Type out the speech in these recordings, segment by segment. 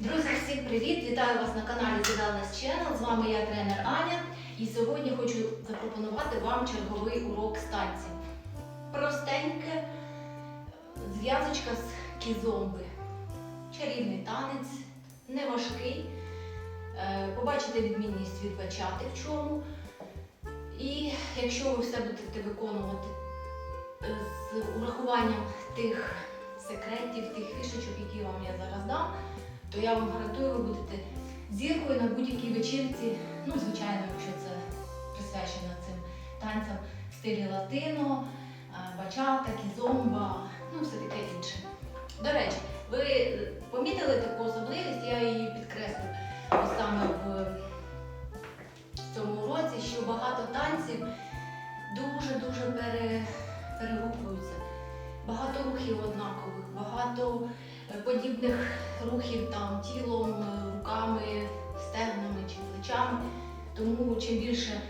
Друзі, всім привіт! Вітаю вас на каналі Wellness Channel. З вами я тренер Аня. І сьогодні хочу запропонувати вам черговий урок з танців. Простеньке зв'язочка з кізомби. Чарівний танець, не важкий. Е, Побачите відмінність від бачати в чому. І якщо ви все будете виконувати е, з урахуванням тих секретів, тих фішечок, які вам я зараз дам, то я вам гарантую, ви будете зіркою на будь-якій вечірці. Ну, звичайно, якщо це присвячено цим танцям в стилі латино, бачата, кізомба, ну все таке інше. До речі, ви помітили таку особливість, я її підкреслю саме в цьому році, що багато танців дуже-дуже пере, перегукуються. Багато рухів однакових, багато подібних рухів там тілом, е, руками, стегнами чи плечами. Тому чим більше е,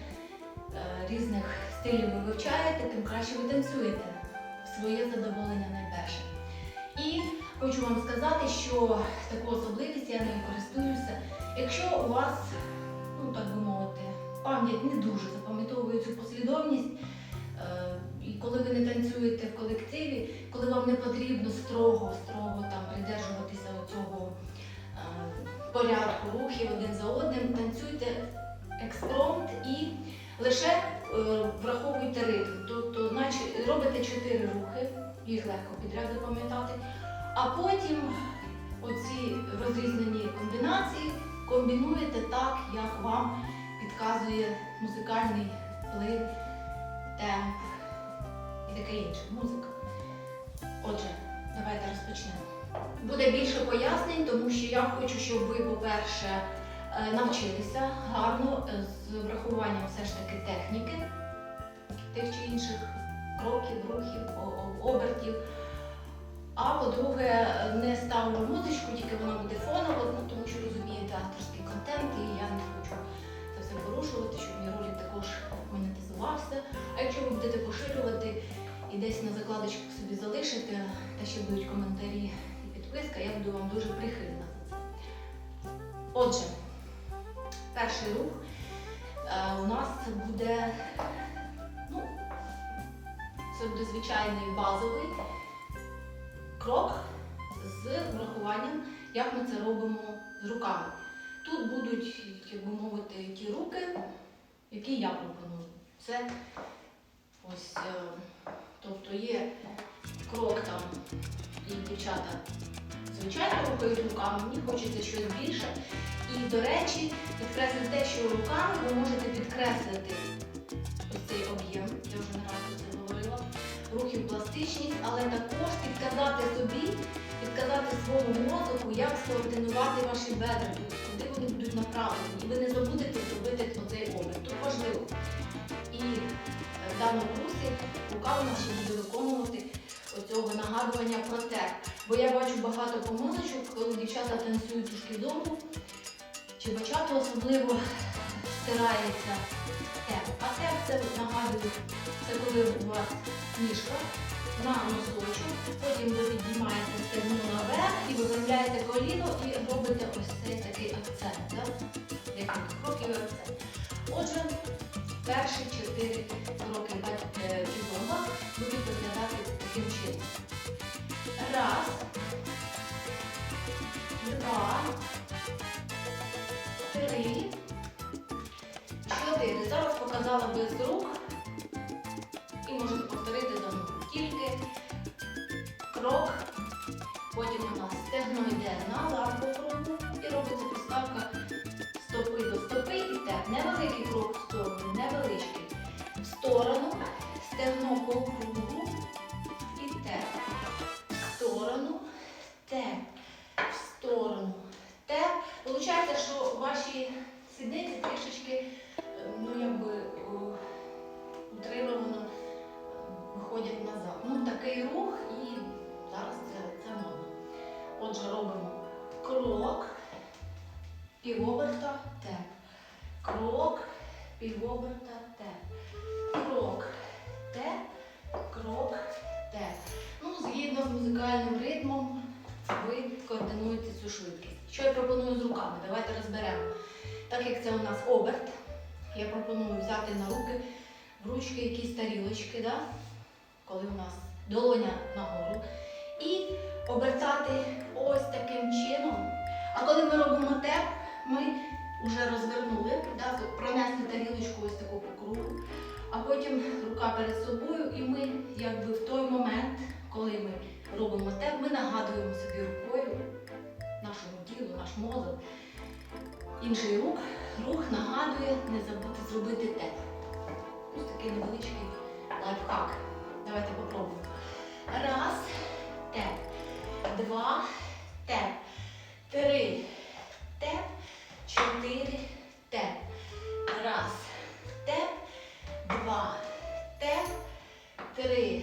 різних стилів ви вивчаєте, тим краще ви танцюєте своє задоволення найперше. І хочу вам сказати, що таку особливість я нею користуюся. Якщо у вас, ну так би мовити, пам'ять не дуже запам'ятовує цю послідовність, е, і коли ви не танцюєте в колективі, коли вам не потрібно строго, строго там придержуватися цього порядку рухів один за одним, танцюйте експромт і лише е, враховуйте ритм. Тобто, наче робите чотири рухи, їх легко підряд запам'ятати, а потім оці розрізнені комбінації комбінуєте так, як вам підказує музикальний вплив, темп таке інше. Музика. Отже, давайте розпочнемо. Буде більше пояснень, тому що я хочу, щоб ви, по-перше, е, навчилися гарно е, з врахуванням все ж таки техніки тих чи інших кроків, рухів, обертів. А по-друге, не ставлю музичку, тільки вона буде фоново, ну, тому що розумієте авторський контент, і я не і десь на закладочку собі залишите, та ще будуть коментарі і підписка, я буду вам дуже прихильна. Отже, перший рух е, у нас буде, ну, це буде звичайний базовий крок з врахуванням, як ми це робимо з руками. Тут будуть, як би мовити, ті руки, які я пропоную. Це ось, е, тобто є крок там, і дівчата звичайно рухають руками, мені хочеться щось більше. І, до речі, підкреслю те, що руками ви можете підкреслити ось цей об'єм, я вже не раз це говорила, рухів пластичність, але також підказати собі, підказати своєму мозку, як скоординувати ваші бедра, куди вони будуть направлені. І ви не забудете зробити оцей оберт. Тут важливо. І даному у нас ще буде виконувати оцього нагадування про те. Бо я бачу багато помилочок, коли дівчата танцюють у шкідому, чи бачато особливо стирається темп. А темп це нагадую, це коли у вас ніжка на носочок, потім ви піднімаєте стегно наверх і виправляєте коліно і робите ось цей такий акцент. Декілька кроків акцент. Отже, перші чотири кроки е, підлога будуть виглядати таким чином. Раз, два, три, чотири. Зараз показала без рук. І можете повторити за мною. Тільки крок. Потім у нас стегно йде назад по кругу і робиться приставка стопи до стопи і теп. Невеликий крок виходять назад. Ну, такий рух і зараз це, це модно. Отже, робимо крок, півоберта, теп. Крок, півоберта, теп. Крок, теп, крок, теп. Ну, згідно з музикальним ритмом, ви координуєте цю швидкість. Що я пропоную з руками? Давайте розберемо. Так як це у нас оберт, я пропоную взяти на руки ручки якісь тарілочки, да? Коли у нас долоня нагору, і обертати ось таким чином. А коли ми робимо теп, ми вже розвернули, да? пронесли тарілочку ось таку по кругу, а потім рука перед собою, і ми якби в той момент, коли ми робимо теп, ми нагадуємо собі рукою нашому тілу, наш мозок. Інший рух, рух нагадує не забути зробити теп. Ось такий невеличкий лайфхак. Давайте попробуємо. Раз, теп. Два, теп. Три, теп. Чотири, теп. Раз, теп. Два, теп. Три.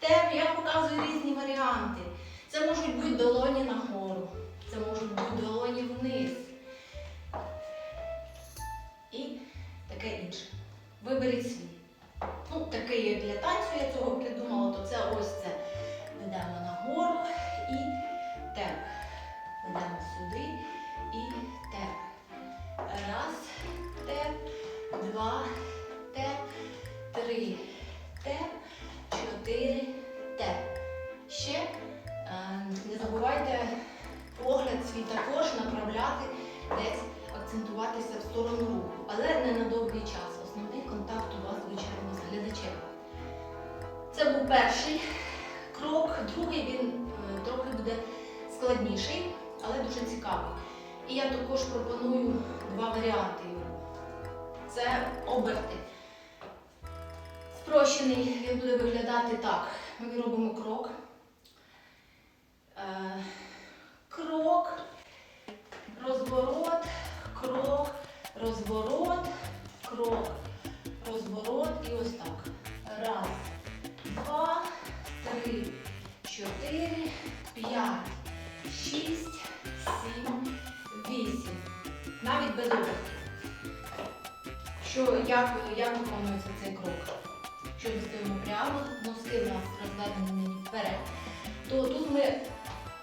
Теп. Я показую різні варіанти. Це можуть бути долоні нагору. Це можуть бути долоні вниз. І таке інше. Виберіть свій. Ну, такий як для танцю я цього ось це. Ми робимо крок. Е, крок, розворот, крок, розворот, крок, розворот і ось так. Раз, два, три, чотири, п'ять, шість, сім, вісім. Навіть без обертів. Що, як, виконується цей крок? Що ми стоїмо прямо, в нас розведені вперед, то тут ми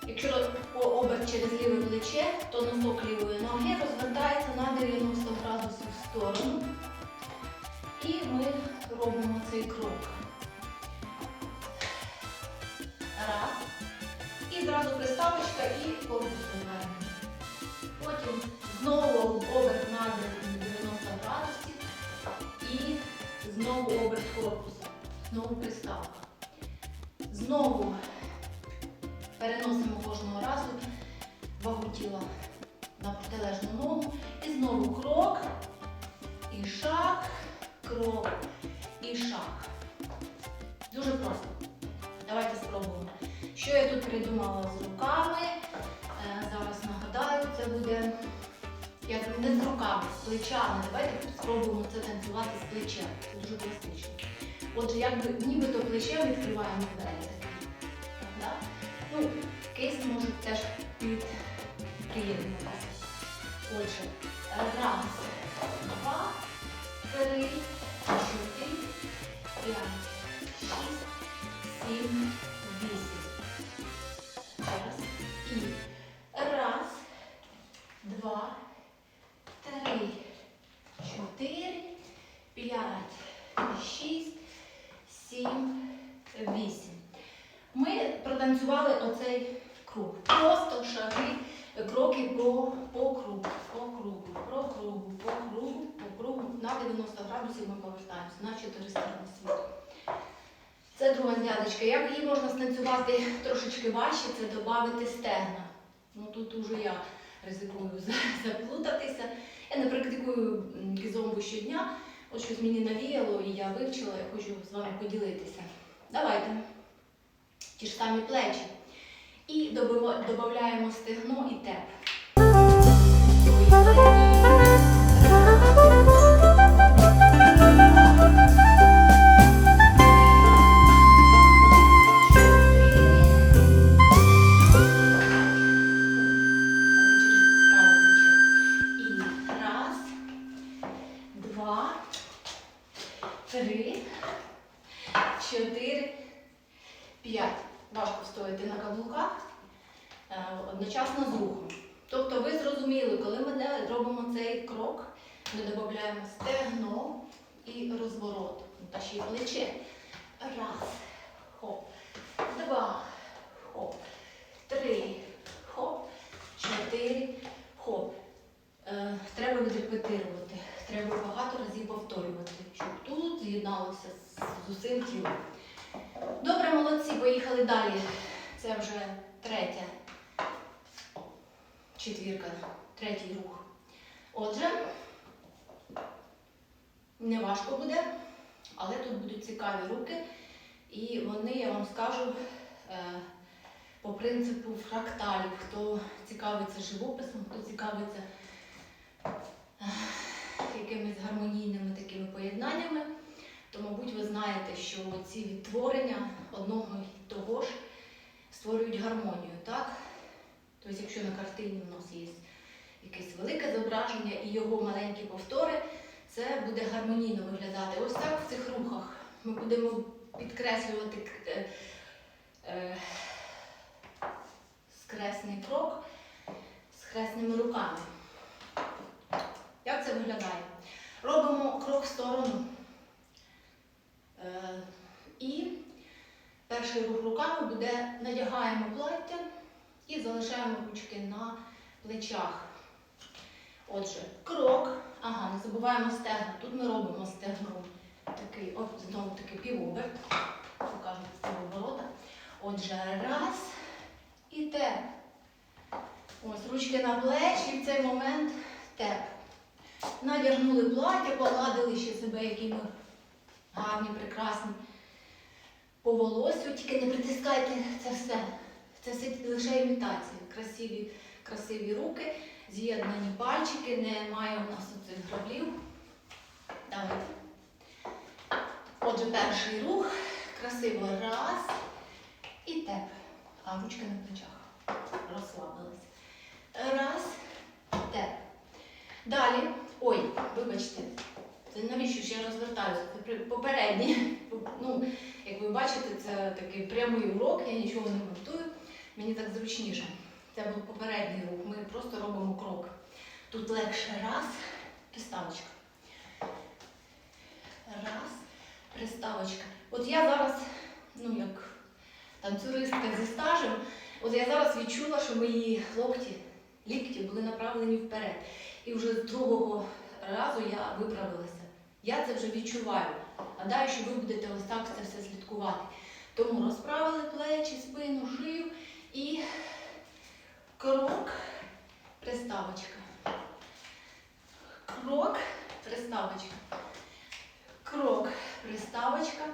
Якщо по- оберт через ліве плече, то носок лівої ноги розвертається на 90 градусів в сторону. І ми робимо цей крок. Раз. І зразу приставочка і корпус розвернемо. Потім знову оберт на 90 градусів і знову оберт корпуса. Знову приставка. Знову Переносимо кожного разу вагу тіла на протилежну ногу. І знову крок, і шаг, крок, і шаг. Дуже просто. Давайте спробуємо. Що я тут придумала з руками? Е, зараз нагадаю, це буде як не з руками, з плечами. Давайте спробуємо це танцювати з плечем. Це дуже пластично. Отже, якби нібито плечем відкриваємо двері. Да? Ну, кейс може теж під. Отже, раз, два, три, чотири, п'ять, шість, сім, вісім. Зараз. І раз, два, три, чотири, п'ять, шість, сім, вісім. Ми протанцювали оцей круг. Просто шаги, кроки по, по кругу, по кругу, по кругу, по кругу, по кругу. На 90 градусів ми повертаємося на 4 сторони. Це друга зняточка. Як її можна станцювати трошечки важче, це додати стегна. Ну тут уже я ризикую заплутатися. Я не практикую кізомбу щодня. От щось мені навіяло і я вивчила, я хочу з вами поділитися. Давайте ті ж самі плечі. І додаємо стегно і теп. П'ять. На каблуках е, одночасно з рухом. Тобто ви зрозуміли, коли ми робимо цей крок, ми додаємо стегно і розворот. Та ще й плече. Раз, хоп, два, хоп, три, хоп, чотири, хоп. Е, треба відрепетирувати. Треба багато разів повторювати, щоб тут з'єдналося з усім тілом. Добре, молодці, поїхали далі. Це вже третя четвірка, третій рух. Отже, не важко буде, але тут будуть цікаві руки, і вони, я вам скажу, е, по принципу фракталів. Хто цікавиться живописом, хто цікавиться е, якимись гармонійними такими поєднаннями, то, мабуть, ви знаєте, що ці відтворення одного і того ж створюють гармонію, так? Тобто, якщо на картині у нас є якесь велике зображення і його маленькі повтори, це буде гармонійно виглядати. Ось так в цих рухах ми будемо підкреслювати е, е, скресний крок з хресними руками. Як це виглядає? Робимо крок в сторону. Е, і перший рух руками буде надягаємо плаття і залишаємо ручки на плечах. Отже, крок. Ага, не забуваємо стегна. Тут ми робимо стегном такий, о, знову таки півоберт. Покажу з цього оборота. Отже, раз і теп. Ось ручки на плечі, і в цей момент теп. Надягнули плаття, погладили ще себе, які ми гарні, прекрасні. По волосю, тільки не притискайте це все. Це все лише імітація. Красиві, красиві руки, з'єднані пальчики, немає у нас оцих граблів. Давайте. Отже, перший рух. Красиво. Раз. І теп. А ручки на плечах. Розслабились. Раз. Теп. Далі. Ой, вибачте. Навіщо ж я розвертаюся? Це попередній. Ну, як ви бачите, це такий прямий урок, я нічого не монтую. Мені так зручніше. Це був попередній рух. Ми просто робимо крок. Тут легше раз, приставочка. Раз, приставочка. От я зараз, ну як танцюристка зі стажем, от я зараз відчула, що мої локті, лікті були направлені вперед. І вже з другого разу я виправилася. Я це вже відчуваю. Гадаю, що ви будете ось так це все слідкувати. Тому розправили плечі, спину, шию і крок, приставочка. Крок, приставочка. Крок, приставочка.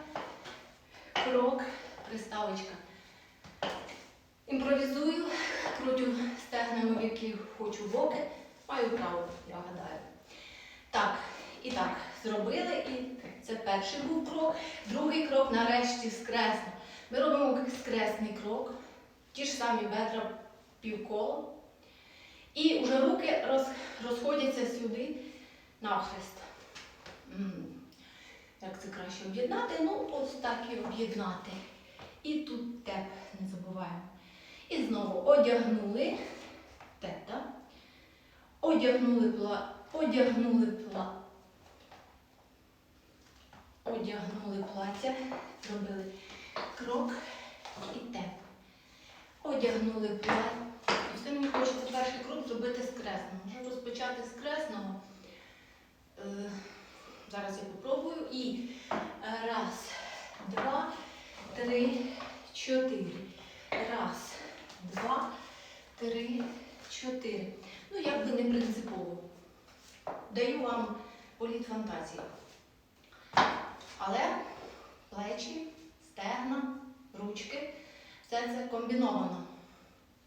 Крок, приставочка. Імпровізую, крутю стегнами, в які хочу боки. Маю право, я гадаю. Так, і так, зробили, і це перший був крок. Другий крок нарешті скресно. Ми робимо скресний крок, ті ж самі бедра півкола. І вже руки роз, розходяться сюди навхрест. Як це краще об'єднати? Ну, ось так і об'єднати. І тут теп, не забуваємо. І знову одягнули теп, так? Одягнули пла, одягнули пла, одягнули плаття, зробили крок і теп. Одягнули плаття. Все мені хочеться перший крок зробити з кресного. Можу розпочати з кресного. Е, зараз я попробую. І раз, два, три, чотири. Раз, два, три, чотири. Ну, як би не принципово. Даю вам політ фантазії. Але плечі, стегна, ручки, все це комбіновано.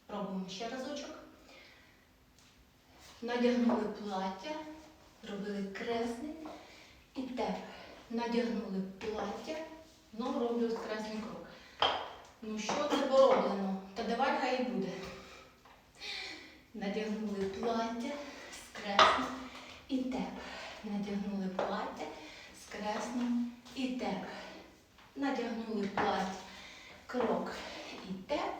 Пробуємо ще разочок. Надягнули плаття, зробили кресний і теп. Надягнули плаття, знову роблю скресний крок. Ну що це пороблено? Та давай хай і буде. Надягнули плаття, скресно і теп. Надягнули плаття, скресно і теп. Надягнули плаття, крок і теп.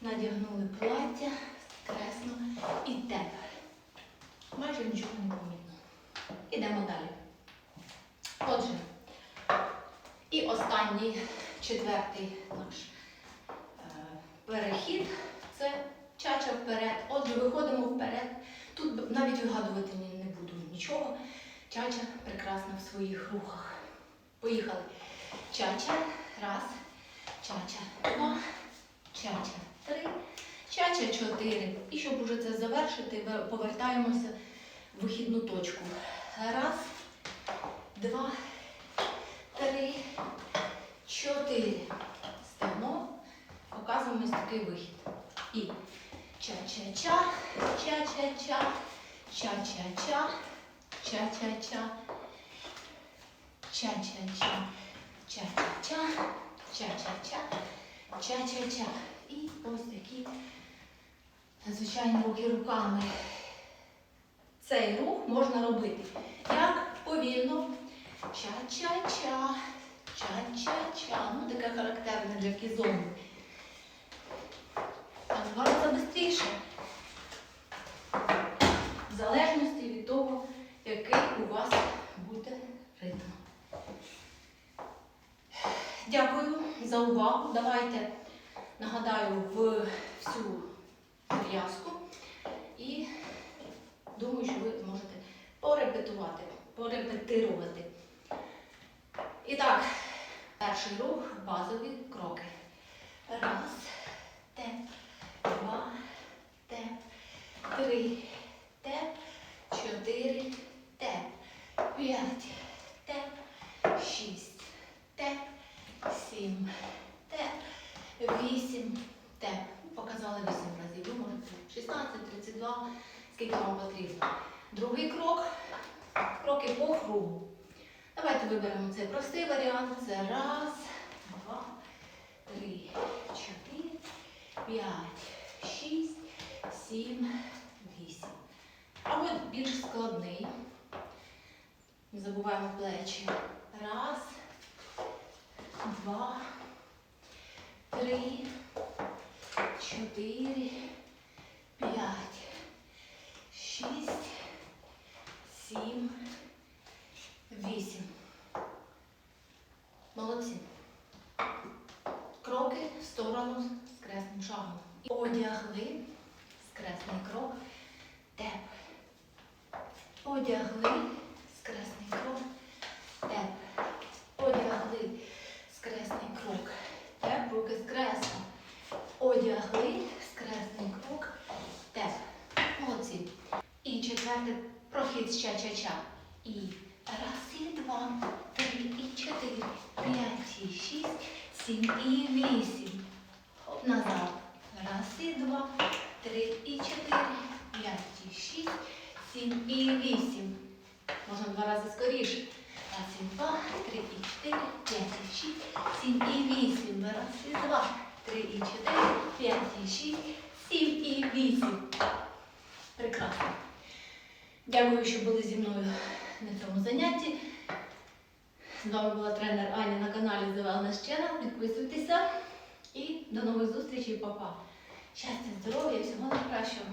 Надягнули плаття, скресно і тепер. Майже нічого не помітно. Ідемо далі. Отже, і останній, четвертий наш е, перехід це чача вперед. Отже, виходимо вперед. Тут навіть вигадувати не буду нічого. Чача прекрасна в своїх рухах. Поїхали. Чача. Раз. Чача. Два. Чача. Три. Чача чотири. І щоб уже це завершити, повертаємося в вихідну точку. Раз, два, три, чотири. Стегно. Показуємо такий вихід. І ча-ча-ча, ча-ча-ча, ча-ча-ча, ча-ча-ча, ча-ча-ча, ча-ча-ча, ча-ча-ча, ча-ча-ча. І ось такі звичайні рухи руками. Цей рух можна робити як повільно. Ча-ча-ча, ча-ча-ча. Ну, таке характерне для кізону. Рази швидше. В залежності від того, який у вас буде ритм. Дякую за увагу. Давайте нагадаю в всю зв'язку і думаю, що ви зможете порепетувати, порепетирувати. І так, перший рух, базові кроки. Раз, теп, два, теп, три, теп, чотири, теп, п'ять, теп, шість, теп, сім, теп, вісім, теп. Показали вісім разів. Ви можете 16, 32, скільки вам потрібно. Другий крок. Кроки по кругу. Давайте виберемо цей простий варіант. Це раз, два, три, чотири, п'ять, шість, сім, вісім. Або більш складний. Не забуваємо плечі. Раз, два, три, чотири, п'ять, шість, сім, вісім. Молодці. Кроки в сторону з кресним шагом. Одягли скресний крок. Теп. Одягли скресний крок. Теп. Одягли скресний крок. Теп. Руки скресно. Одягли скресний крок. Теп. Молодці. І четвертий прохід з ча-ча-ча. І раз, і два, три, і чотири, п'ять, і шість, сім і вісім. Хоп, назад. Раз, і два, три, і чотири, п'ять, і шість, сім і вісім. Можна два рази скоріше. Раз, і два, три, і чотири, п'ять, і шість, сім і вісім. Раз, і два, три, і чотири, п'ять, і шість, сім і вісім. Прекрасно. Дякую, що були зі мною на цьому занятті. З вами була тренер Аня на каналі The Wellness Channel. Підписуйтеся і до нових зустрічей, Па-па. Щастя, здоров'я всього найкращого.